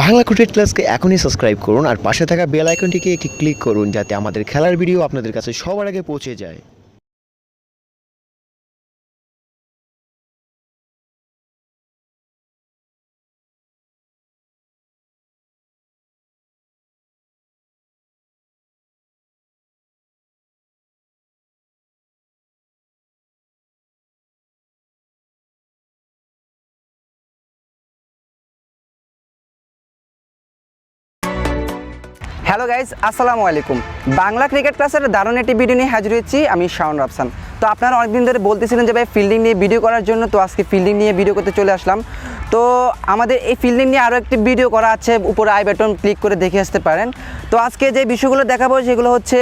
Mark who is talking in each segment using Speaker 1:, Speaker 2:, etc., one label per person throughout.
Speaker 1: Bangla cricket ক্লাসকে এখনই subscribe করুন আর পাশে থাকা বেল আইকনটিকে একটি ক্লিক করুন যাতে আমাদের খেলার ভিডিও আপনাদের কাছে সবার আগে পৌঁছে যায়।
Speaker 2: হ্যালো গাইজ আসসালামু আলাইকুম বাংলা ক্রিকেট ক্লাসের দারুণ একটি ভিডিও নিয়ে হাজির হয়েছি আমি শাওন রাফসান। তো আপনারা অনেকদিন ধরে বলতেছিলেন যে ভাই ফিল্ডিং নিয়ে ভিডিও করার জন্য, তো আজকে ফিল্ডিং নিয়ে ভিডিও করতে চলে আসলাম। তো আমাদের এই ফিল্ডিং নিয়ে আরও একটি ভিডিও করা আছে, উপরে আই বাটন ক্লিক করে দেখে আসতে পারেন। তো আজকে যে বিষয়গুলো দেখাবো, সেগুলো হচ্ছে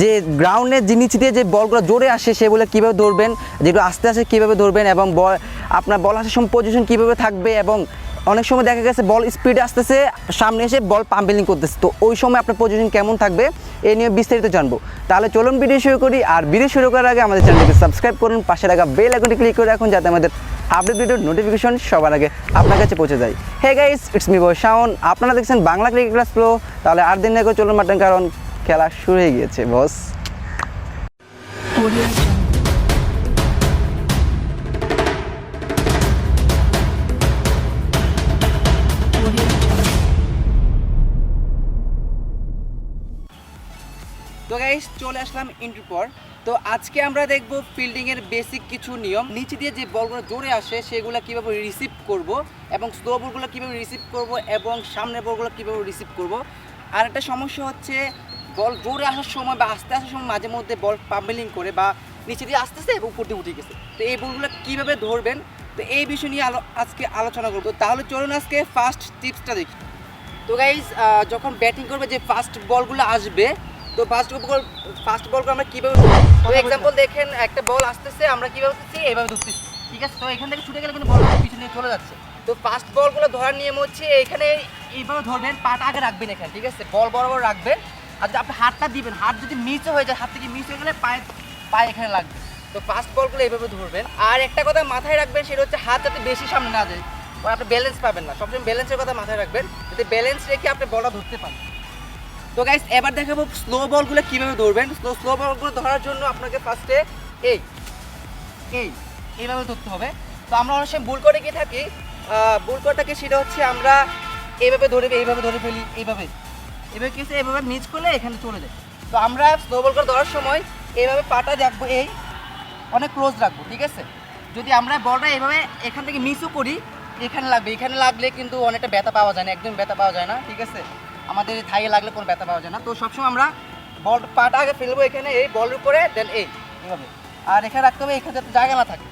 Speaker 2: যে গ্রাউন্ডের দিয়ে যে বলগুলো জোরে আসে, সেগুলো কীভাবে ধরবেন, যেগুলো আস্তে আস্তে কীভাবে ধরবেন এবং বল, আপনার বল আসার সময় পজিশন কীভাবে থাকবে এবং অনেক সময় দেখা গেছে বল স্পিডে আসতেছে, সামনে এসে বল পাম্পেলিং করতেছে। তো ওই সময় আপনার পজিশন কেমন থাকবে, এ নিয়ে বিস্তারিত জানব। তাহলে চলুন ভিডিও শুরু করি, আর ভিডিও শুরু করার আগে আমাদের চ্যানেলকে সাবস্ক্রাইব করুন, পাশে রাখা বেল আইকনটি ক্লিক করে রাখুন, যাতে আমাদের আপডেট ভিডিওর নোটিফিকেশন সবার আগে আপনার কাছে পৌঁছে যায়। Hey guys it's me boy Shaon আপনারা দেখছেন বাংলা ক্রিকেট ক্লাস প্রো তাহলে আর দিন আগে চলুন মাঠেন কারণ খেলা শুরু হয়ে গিয়েছে বস তো গাইস চলে আসলাম ইন্টুর পর। তো আজকে আমরা দেখব ফিল্ডিং এর বেসিক কিছু নিয়ম। নিচে দিয়ে যে বলগুলো জোরে আসে, সেগুলো কীভাবে রিসিভ করব এবং স্লো বলগুলো কীভাবে রিসিভ করব এবং সামনের বলগুলো কীভাবে রিসিভ করব। আর একটা সমস্যা হচ্ছে, বল জোরে আসার সময় বা আস্তে আসার সময় মাঝে মধ্যে বল পাম্বেলিং করে বা নিচে দিয়ে আসতেছে এবং উপর দিয়ে উঠে গেছে। তো এই বলগুলো কীভাবে ধরবেন? তো এই বিষয় নিয়ে আলো আজকে আলোচনা করব। তাহলে চলুন আজকে ফার্স্ট টিপসটা দেখি। তো গাইজ যখন ব্যাটিং করবে যে ফার্স্ট বলগুলো আসবে তো ফার্স্ট বল ফার্স্ট বলগুলো আমরা কীভাবে তো এক্সাম্পল দেখেন একটা বল আসতেছে আমরা কীভাবে ধরছি এইভাবে ধরতেছি ঠিক আছে? তো এখান থেকে ছুটে গেলে কিন্তু বল পিছনে চলে যাচ্ছে। তো ফার্স্ট বলগুলো ধরার নিয়ম হচ্ছে এখানে এইভাবে ধরবেন পাটা আগে রাখবেন এখানে ঠিক আছে? বল বরাবর রাখবেন। আর যদি আপনি হাতটা দিবেন হাত যদি মিসও হয়ে যায় হাত থেকে মিস হয়ে গেলে পায়ে পায়ে এখানে লাগবে। তো ফার্স্ট বলগুলো এইভাবে ধরবেন। আর একটা কথা মাথায় রাখবেন সেটা হচ্ছে হাত যাতে বেশি সামনে না যায় আপনি ব্যালেন্স পাবেন না। সবসময় ব্যালেন্সের কথা মাথায় রাখবেন যাতে ব্যালেন্স রেখে আপনি বলটা ধরতে পারেন। তো গাইস এবার দেখাবো স্লো বলগুলো কীভাবে ধরবেন স্লো স্লো বলগুলো ধরার জন্য আপনাকে ফার্স্টে এই এই, এইভাবে ধরতে হবে। তো আমরা অনেক সময় ভুল করে গিয়ে থাকি। ভুল সেটা হচ্ছে আমরা এইভাবে ধরে এইভাবে ধরে ফেলি, এইভাবে। এভাবে কিছু এইভাবে মিস করলে এখানে চলে যায়। তো আমরা স্লো বল করে ধরার সময় এইভাবে পাটা রাখব, এই, অনেক ক্লোজ রাখব, ঠিক আছে? যদি আমরা বলটা এইভাবে এখান থেকে মিসও করি, এখানে লাগবে, এখানে লাগলে কিন্তু অনেকটা ব্যথা পাওয়া যায় না, একদম ব্যথা পাওয়া যায় না, ঠিক আছে? আমাদের থাইয়ে লাগলে কোনো ব্যথা পাওয়া যায় না। তো সবসময় আমরা বল পাটা আগে ফেলব এখানে, এই বলের উপরে দেন এই এইভাবে আর এখানে রাখতে হবে, এখানে যাতে জায়গা না থাকে।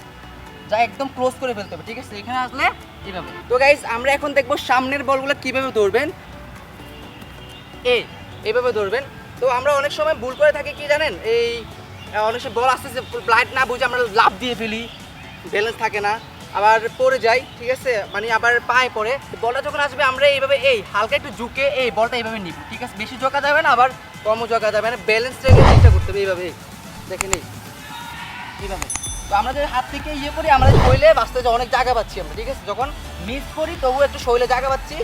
Speaker 2: যা একদম ক্লোজ করে ফেলতে হবে, ঠিক আছে? এখানে আসলে এইভাবে তো গাইজ আমরা এখন দেখব সামনের বলগুলো কীভাবে ধরবেন। এই এইভাবে ধরবেন। তো আমরা অনেক সময় ভুল করে থাকি, কি জানেন? এই, অনেক সময় বল আসতেছে, ব্লাইট না বুঝে আমরা লাভ দিয়ে ফেলি। ব্যালেন্স থাকে না। আবার পড়ে যাই, ঠিক আছে? মানে আবার পায়ে পড়ে। বলটা যখন আসবে, আমরা এইভাবে এই হালকা একটু ঝুঁকে এই বলটা এইভাবে নিব, ঠিক আছে? বেশি জোকা যাবে না, আবার কমও জোকা যাবে না। ব্যালেন্স রেখে চেষ্টা করতে হবে এইভাবে। দেখে এই এইভাবে। তো আমরা যদি হাত থেকে ইয়ে করি, আমরা শৈলে বাঁচতে অনেক জায়গা পাচ্ছি আমরা, ঠিক আছে? যখন মিস করি তবু একটু শৈলে জায়গা পাচ্ছি।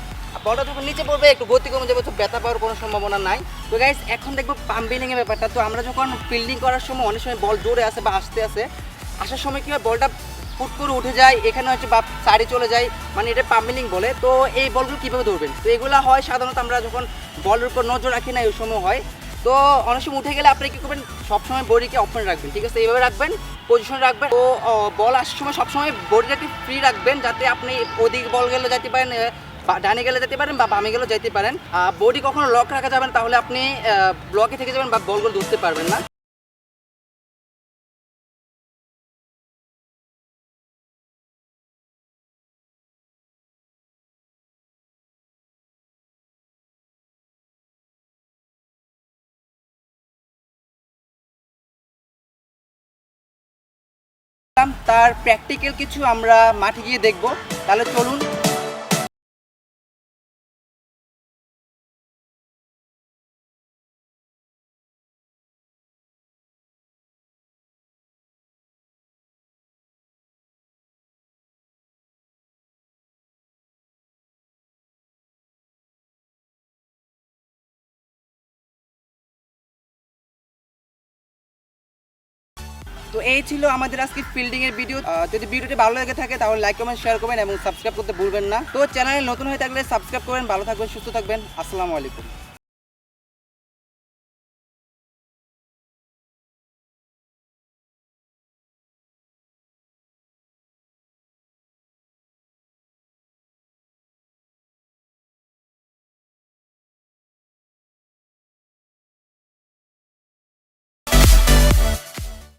Speaker 2: বলটা যখন নিচে পড়বে, একটু গতি কমে যাবে, তো ব্যথা পাওয়ার কোনো সম্ভাবনা নাই। তো গাইস এখন দেখব পাম্পিলিং এর ব্যাপারটা। তো আমরা যখন ফিল্ডিং করার সময় অনেক সময় বল জোরে আসে বা আসতে আসে, আসার সময় কি হয়, বলটা ফুট করে উঠে যায়, এখানে হচ্ছে বা সাইডে চলে যায় মানে এটা পাম্পিলিং বলে। তো এই বলগুলো কীভাবে ধরবেন? তো এগুলো হয় সাধারণত আমরা যখন বলের উপর নজর রাখি না ওই সময় হয়। তো অনেক সময় উঠে গেলে আপনি কি করবেন? সবসময় বডিকে অপশন রাখবেন, ঠিক আছে? এইভাবে রাখবেন পজিশন রাখবেন। তো বল আসার সময় সবসময় বডিটাকে ফ্রি রাখবেন, যাতে আপনি ওদিক বল গেলে যেতে পারেন ডানে গেলে যেতে পারেন, বা বামে গেলেও যেতে পারেন। বডি কখনো লক রাখা যাবেন তাহলে আপনি ব্লকে থেকে যাবেন বা বলগুলো ধরতে পারবেন না। তার প্র্যাকটিক্যাল কিছু আমরা মাঠে গিয়ে দেখব। তাহলে চলুন তো এই ছিল আমাদের আজকে ফিল্ডিং এর ভিডিও যদি ভিডিওটি ভালো লেগে থাকে, তাহলে লাইক কমেন্ট শেয়ার করবেন এবং সাবস্ক্রাইব করতে ভুলবেন না। তো চ্যানেলে নতুন হয়ে থাকলে সাবস্ক্রাইব করবেন, ভালো থাকবেন, সুস্থ থাকবেন। আসসালামু আলাইকুম।